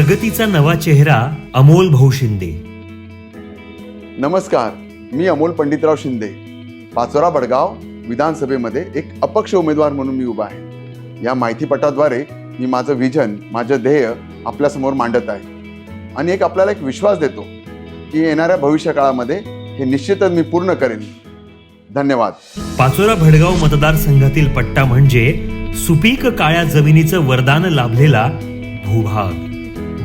प्रगतीचा नवा चेहरा अमोल भाऊ शिंदे. नमस्कार मी अमोल पंडितराव शिंदे. पाचोरा बडगाव विधानसभेमध्ये एक अपक्ष उमेदवार म्हणून मी उभा आहे. या माहितीपटाद्वारे मी माझं विजन माझं ध्येय आपल्यासमोर मांडत आहे. आणि एक आपल्याला एक विश्वास देतो की येणाऱ्या भविष्य काळामध्ये हे निश्चितच मी पूर्ण करेन. धन्यवाद. पाचोरा भडगाव मतदारसंघातील पट्टा म्हणजे सुपीक काळ्या जमिनीचं वरदान लाभलेला भूभाग.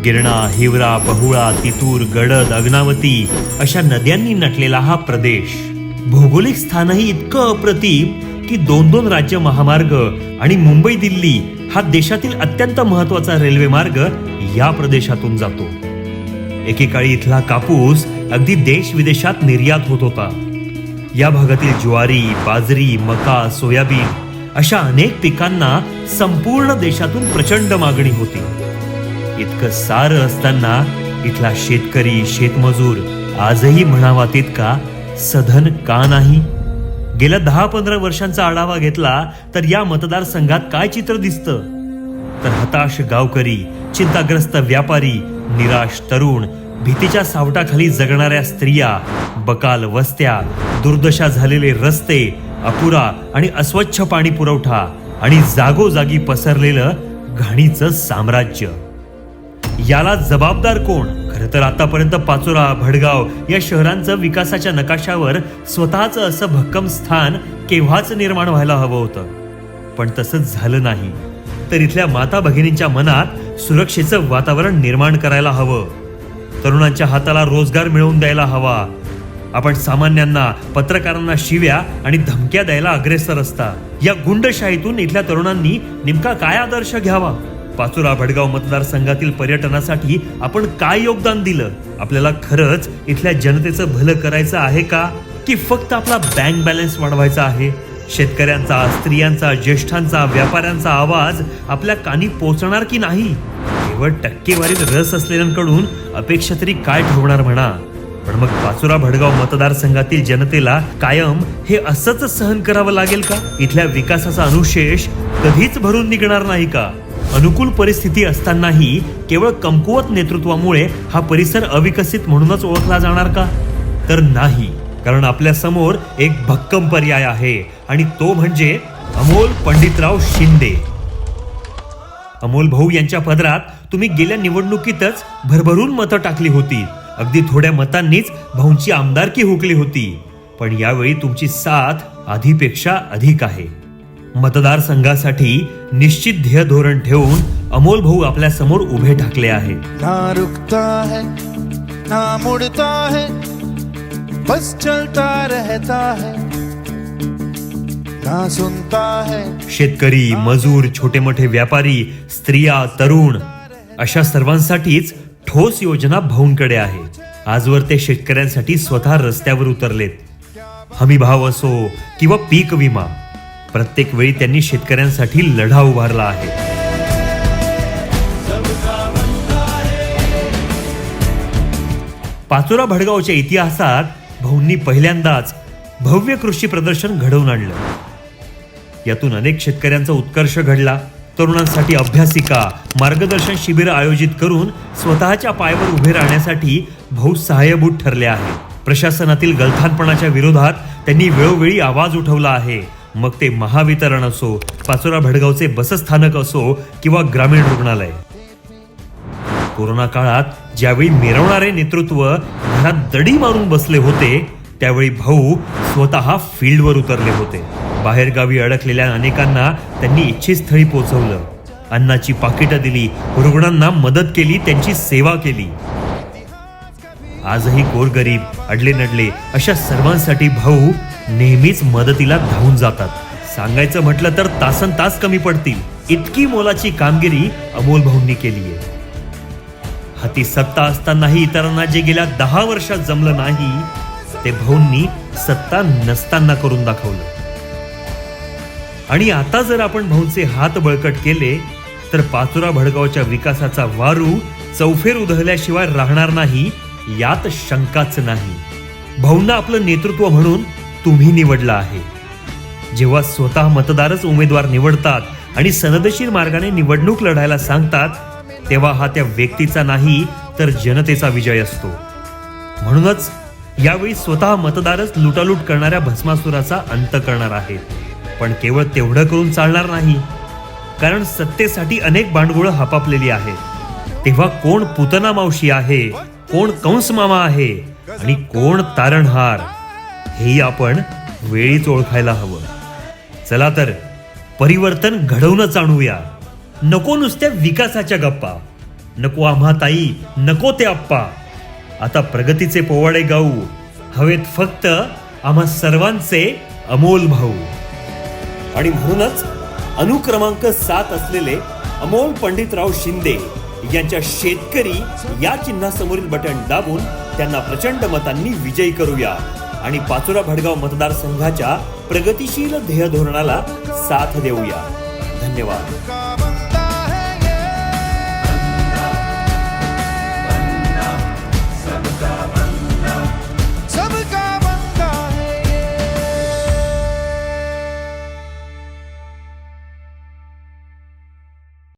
गिरणा हिवरा बहुळा तितूर गडद अग्नावती अशा नद्यांनी नटलेला हा प्रदेश. भौगोलिक स्थानही इतकं अप्रतिम की दोन दोन राज्य महामार्ग आणि मुंबई दिल्ली हा देशातील अत्यंत महत्त्वाचा रेल्वे मार्ग या प्रदेशातून जातो. एकेकाळी इथला कापूस अगदी देश विदेशात निर्यात होत होता. या भागातील ज्वारी बाजरी मका सोयाबीन अशा अनेक पिकांना संपूर्ण देशातून प्रचंड मागणी होती. इतकं सारं असताना इथला शेतकरी शेतमजूर आजही म्हणावा तितका सधन का नाही? गेल्या दहा पंधरा वर्षांचा आढावा घेतला तर या मतदारसंघात काय चित्र दिसतं? तर हताश गावकरी चिंताग्रस्त व्यापारी निराश तरुण भीतीच्या सावटाखाली जगणाऱ्या स्त्रिया बकाल वस्त्या दुर्दशा झालेले रस्ते अपुरा आणि अस्वच्छ पाणी पुरवठा आणि जागोजागी पसरलेलं घाणीचं साम्राज्य. याला जबाबदार कोण? खरं तर आतापर्यंत पाचोरा भडगाव या शहरांचं विकासाच्या नकाशावर स्वतःचं असं भक्कम स्थान केव्हाच निर्माण व्हायला हवं होतं. पण तसंच झालं नाही. तर इथल्या माता भगिनींच्या मनात सुरक्षेचं वातावरण निर्माण करायला हवं. तरुणांच्या हाताला रोजगार मिळवून द्यायला हवा. आपण सामान्यांना पत्रकारांना शिव्या आणि धमक्या द्यायला अग्रेसर असता. या गुंडशाहीतून इथल्या तरुणांनी नेमका काय आदर्श घ्यावा? पाचोरा भडगाव मतदारसंघातील पर्यटनासाठी आपण काय योगदान दिलं? आपल्याला खरंच इथल्या जनतेचं भलं करायचं आहे का? की फक्त आपला बँक बॅलन्स वाढवायचा आहे? शेतकऱ्यांचा स्त्रियांचा ज्येष्ठांचा व्यापाऱ्यांचा आवाज आपल्या कानी पोचणार की नाही? केवळ टक्केवारीत रस असलेल्यांकडून अपेक्षा तरी काय ठेवणार म्हणा? पण मग पाचोरा भडगाव मतदारसंघातील जनतेला कायम हे असंच सहन करावं लागेल का? इथल्या विकासाचा अनुशेष कधीच भरून निघणार नाही का? अनुकूल परिस्थिती असतानाही केवळ कमकुवत नेतृत्वामुळे हा परिसर अविकसित म्हणूनच ओळखला जाणार का? तर नाही कारण आपल्यासमोर एक भक्कम पर्याय आहे आणि तो म्हणजे अमोल पंडितराव शिंदे. अमोल भाऊ यांच्या पदरात तुम्ही गेल्या निवडणुकीतच भरभरून मतं टाकली होती. अगदी थोड्या मतांनीच भाऊंची आमदारकी हुकली होती. पण यावेळी तुमची साथ आधीपेक्षा अधिक आहे. मतदारसंघासाठी निश्चित ध्येय धोरण ठेवून अमोल भाऊ आपल्यासमोर उभे ठाकले आहे. ना रुकता है ना मुड़ता है बस चलता रहता है। ना सुनता है शेतकरी मजूर छोटे मोठे व्यापारी स्त्रिया तरुण अशा सर्वांसाठीच ठोस योजना भाऊंकडे आहे. आजवर ते शेतकऱ्यांसाठी स्वतः रस्त्यावर उतरलेत. हमी भाव असो किंवा पीक विमा प्रत्येक वेळी त्यांनी शेतकऱ्यांसाठी लढा उभारला आहे. पाचोरा भडगावच्या इतिहासात भाऊंनी पहिल्यांदाच भव्य कृषी प्रदर्शन घडवून आणलं. यातून अनेक शेतकऱ्यांचा उत्कर्ष घडला. तरुणांसाठी अभ्यासिका मार्गदर्शन शिबिर आयोजित करून स्वतःच्या पायावर उभे राहण्यासाठी भाऊ सहाय्यभूत ठरले आहेत. प्रशासनातील गलथानपणाच्या विरोधात त्यांनी वेळोवेळी आवाज उठवला आहे. मग ते महावितरण असो पाचोरा भडगावचे बसस्थानक असो किंवा ग्रामीण रुग्णालय. कोरोना काळात ज्यावेळी मिरवणारे नेतृत्व घरात दडी मारून बसले होते त्यावेळी भाऊ स्वतः फील्डवर उतरले होते. बाहेरगावी अडकलेल्या अनेकांना त्यांनी इच्छितस्थळी पोहोचवलं अन्नाची पाकिटं दिली रुग्णांना मदत केली त्यांची सेवा केली. आजही गोरगरीब अडले नडले अशा सर्वांसाठी भाऊ नेहमीच मदतीला धावून जातात. सांगायचं म्हटलं तर तासन तास कमी पडतील. इतकी मोलाची कामगिरी अमोल भाऊंनी केली आहे हाती सत्ता असतानाही इतरांना जे गेल्या दहा वर्षात जमलं नाही ते भाऊंनी सत्ता नसताना करून दाखवलं. आणि आता जर आपण भाऊंचे हात बळकट केले तर पाचुरा भडगावच्या विकासाचा वारू चौफेर उधळल्याशिवाय राहणार नाही यात शंकाच नाही. भाऊंना आपलं नेतृत्व म्हणून तुम्ही निवडला आहे. जेव्हा स्वतः मतदारच उमेदवार निवडतात आणि सनदशीर मार्गाने निवडणूक लढायला सांगतात तेव्हा हा त्या व्यक्तीचा नाही तर जनतेचा विजय असतो. म्हणूनच यावेळी स्वतः मतदारच लुटालूट करणाऱ्या भस्मासुराचा अंत करणार आहेत. पण केवळ तेवढं करून चालणार नाही. कारण सत्तेसाठी अनेक बांडगुळं हपापलेली आहेत. तेव्हा कोण पुतना मावशी आहे कोण कंस मामा आहे आणि कोण तारणहार. हेही आपण वेळीच ओळखायला हवं. चला तर परिवर्तन घडवूनच आणूया. नको नुसत्या विकासाच्या गप्पा. नको आम्हा ताई नको ते आप्पा. आता प्रगतीचे पोवाडे गाऊ. हवेत फक्त आम्हा सर्वांचे अमोल भाऊ. आणि म्हणूनच अनुक्रमांक सात असलेले अमोल पंडितराव शिंदे यांच्या शेतकरी या चिन्हासमोरील बटन दाबून त्यांना प्रचंड मतांनी विजयी करूया. आणि पाचोरा भडगाव मतदारसंघाच्या प्रगतिशील ध्येय धोरणाला साथ देऊया. धन्यवाद.